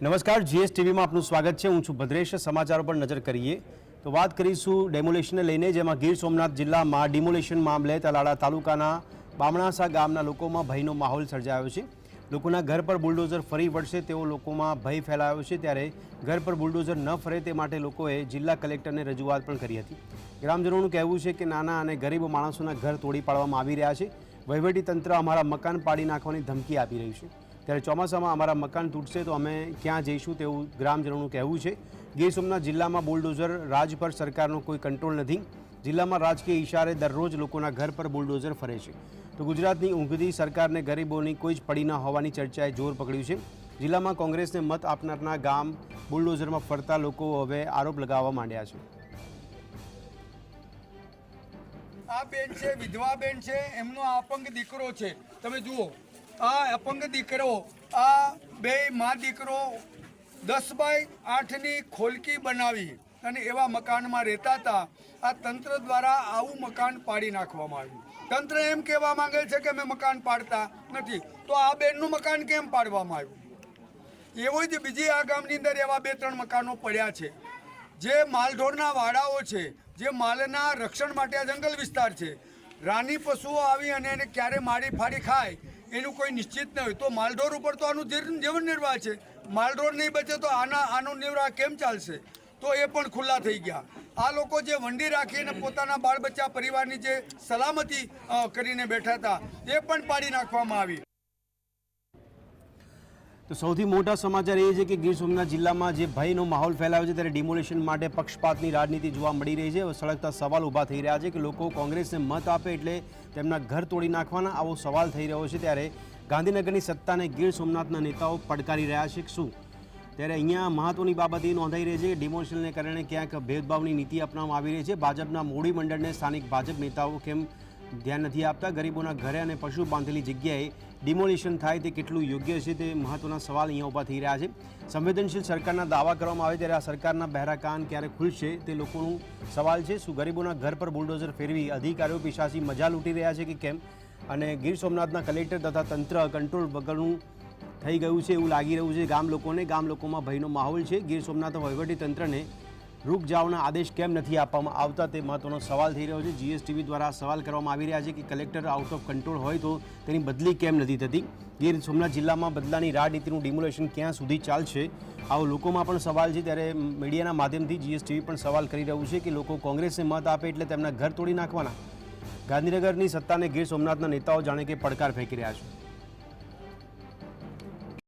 નમસ્કાર જીએસ ટીવીમાં આપનું સ્વાગત છે. હું છું ભદ્રેશ. સમાચારો પર નજર કરીએ તો વાત કરીશું ડેમોલેશનને લઈને, જેમાં ગીર સોમનાથ જિલ્લામાં ડિમોલેશન મામલે તલાળા તાલુકાના બામણાસા ગામના લોકોમાં ભયનો માહોલ સર્જાયો છે. લોકોના ઘર પર બુલડોઝર ફરી વળશે તેવો લોકોમાં ભય ફેલાયો છે. ત્યારે ઘર પર બુલડોઝર ન ફરે તે માટે લોકોએ જિલ્લા કલેક્ટરને રજૂઆત પણ કરી હતી. ગ્રામજનોનું કહેવું છે કે નાના અને ગરીબ માણસોના ઘર તોડી પાડવામાં આવી રહ્યા છે. વહીવટી તંત્ર અમારા મકાન પાડી નાખવાની ધમકી આપી રહ્યું છે. ત્યારે ચોમાસામાં અમારા મકાન તૂટશે તો અમે ક્યાં જઈશું તેવું ગ્રામજનોનું કહેવું છે. ગીર સોમનાથ જિલ્લામાં બુલડોઝર રાજ પર સરકારનો કોઈ કંટ્રોલ નથી. જિલ્લામાં રાજકીય ઇશારે દરરોજ લોકોના ઘર પર બુલડોઝર ફરે છે. તો ગુજરાતની ઊંઘતી સરકારને ગરીબોની કોઈ જ પડી ન હોવાની ચર્ચાએ જોર પકડ્યું છે. જિલ્લામાં કોંગ્રેસને મત આપનારના ગામ બુલડોઝરમાં ફરતા લોકો હવે આરોપ લગાવવા માંડ્યા છે. આ બેન છે, વિધવા બેન છે, એમનો આપંગ દીકરો છે. તમે જુઓ. આ અપંગ દીકરો, આ બે મા દીકરો દસ બાય આઠની ખોલકી બનાવી અને એવા મકાનમાં રહેતા હતા. આ તંત્ર દ્વારા આવું મકાન પાડી નાખવામાં આવ્યું. તંત્ર એમ કહેવા માંગે છે કે અમે મકાન પાડતા નથી. તો આ બેનનું મકાન કેમ પાડવામાં આવ્યું? એવું જ બીજી આ ગામની અંદર એવા બે ત્રણ મકાનો પડ્યા છે. જે માલઢોરના વાડાઓ છે, જે માલના રક્ષણ માટે આ જંગલ વિસ્તાર છે. રાની પશુઓ આવી અને એને ક્યારે મારી ફાડી ખાય એનું કોઈ નિશ્ચિત ન હોય. તો માલઢોર ઉપર તો આનું જીવન નિર્વાહ છે. માલઢોર નહીં બચે તો આના આનો નિર્વાહ કેમ ચાલશે? તો એ પણ ખુલ્લા થઈ ગયા. આ લોકો જે વંડી રાખીને પોતાના બાળ બચ્ચા પરિવારની જે સલામતી કરીને બેઠા હતા, એ પણ પાડી નાખવામાં આવી. તો સૌથી મોટા સમાચાર એ છે કે ગીર સોમનાથ જિલ્લામાં જે ભયનો માહોલ ફેલાયો છે, ત્યારે ડિમોલેશન માટે પક્ષપાતની રાજનીતિ જોવા મળી રહી છે. સળગતા સવાલ ઊભા થઈ રહ્યા છે કે લોકો કોંગ્રેસને મત આપે એટલે તેમના ઘર તોડી નાખવાના આવો સવાલ થઈ રહ્યો છે, ત્યારે ગાંધીનગરની સત્તાને ગીર સોમનાથના નેતાઓ પડકારી રહ્યા છે શું? ત્યારે અહીંયા મહત્વની બાબત એ નોંધાઈ રહી છે કે ડિમોશનને કારણે ક્યાંક ભેદભાવની નીતિ અપનાવવામાં આવી રહી છે. ભાજપના મોડી મંડળને સ્થાનિક ભાજપ નેતાઓ કેમ ધ્યાન નથી આપતા. ગરીબોના ઘરે અને પશુ બાંધેલી જગ્યાએ ડિમોલિશન થાય તે કેટલું યોગ્ય છે તે મહત્વના સવાલ અહીંયા ઊભા થઈ રહ્યા છે. સંવેદનશીલ સરકારના દાવા કરવામાં આવે ત્યારે આ સરકારના બહેરા કાન ક્યારે ખુલશે તે લોકોનું સવાલ છે. શું ગરીબોના ઘર પર બુલડોઝર ફેરવી અધિકારીઓ પિશાચી મજા લૂંટી રહ્યા છે કે કેમ? અને ગીર સોમનાથના કલેક્ટર તથા તંત્ર કંટ્રોલ વગરનું થઈ ગયું છે એવું લાગી રહ્યું છે ગામ લોકોને. ગામ લોકોમાં ભયનો માહોલ છે. ગીર સોમનાથ વહીવટી તંત્રને રૂક જાવના આદેશ કેમ નથી આપવામાં આવતા તે મહત્વનો સવાલ થઈ રહ્યો છે. જીએસટીવી દ્વારા સવાલ કરવામાં આવી રહ્યા છે કે કલેક્ટર આઉટ ઓફ કંટ્રોલ હોય તો તેની બદલી કેમ નથી થતી? ગીર સોમનાથ જિલ્લામાં બદલાની રાજનીતિનું ડિમોલેશન ક્યાં સુધી ચાલશે? આવો લોકોમાં પણ સવાલ છે. ત્યારે મીડિયાના માધ્યમથી જીએસટીવી પણ સવાલ કરી રહ્યું છે કે લોકો કોંગ્રેસને મત આપે એટલે તેમના ઘર તોડી નાખવાના? ગાંધીનગરની સત્તાને ગીર સોમનાથના નેતાઓ જાણે કે પડકાર ફેંકી રહ્યા છે.